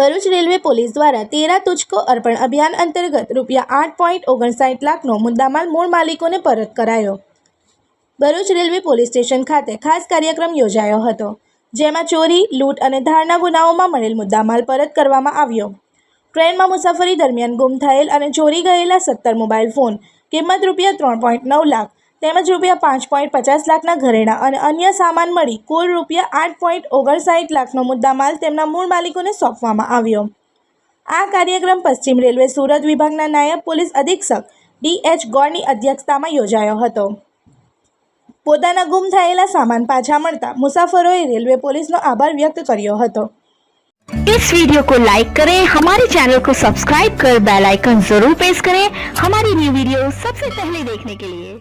Bharuch railway police દ્વારા તેરા તુચકો અર્પણ અભિયાન અંતર્ગત રૂપિયા આઠ પોઈન્ટ ઓગણસાઠ લાખનો મુદ્દામાલ મૂળ માલિકોને પરત કરાયો. ભરૂચ રેલવે પોલીસ સ્ટેશન ખાતે ખાસ કાર્યક્રમ યોજાયો હતો, જેમાં ચોરી, લૂંટ અને ધારના ગુનાઓમાં મળેલ મુદ્દામાલ પરત કરવામાં આવ્યો. ટ્રેનમાં મુસાફરી દરમિયાન ગુમ થયેલ અને ચોરી ગયેલા સત્તર મોબાઈલ ફોન, કિંમત રૂપિયા ત્રણ પોઈન્ટ નવ લાખ તેમજ રૂપિયા પાંચ પોઈન્ટ પચાસ લાખના ઘરેણાં અને અન્ય સામાન મળી કુલ રૂપિયા આઠ પોઈન્ટ ઓગણસાઠ લાખનો મુદ્દામાલ તેમના મૂળ માલિકોને સોંપવામાં આવ્યો આ કાર્યક્રમ પશ્ચિમ રેલવે સુરત વિભાગના નાયબ પોલીસ અધિક્ષક ડી એચ ગોરની અધ્યક્ષતામાં યોજાયો હતો પોતાના ગુમ થયેલા સામાન પાછા મળતા મુસાફરોએ રેલવે પોલીસનો આભાર વ્યક્ત કર્યો હતો इस वीडियो को लाइक करें हमारे चैनल को सब्सक्राइब कर बेल आइकन जरूर प्रेस करें हमारी न्यू वीडियो सबसे पहले देखने के लिए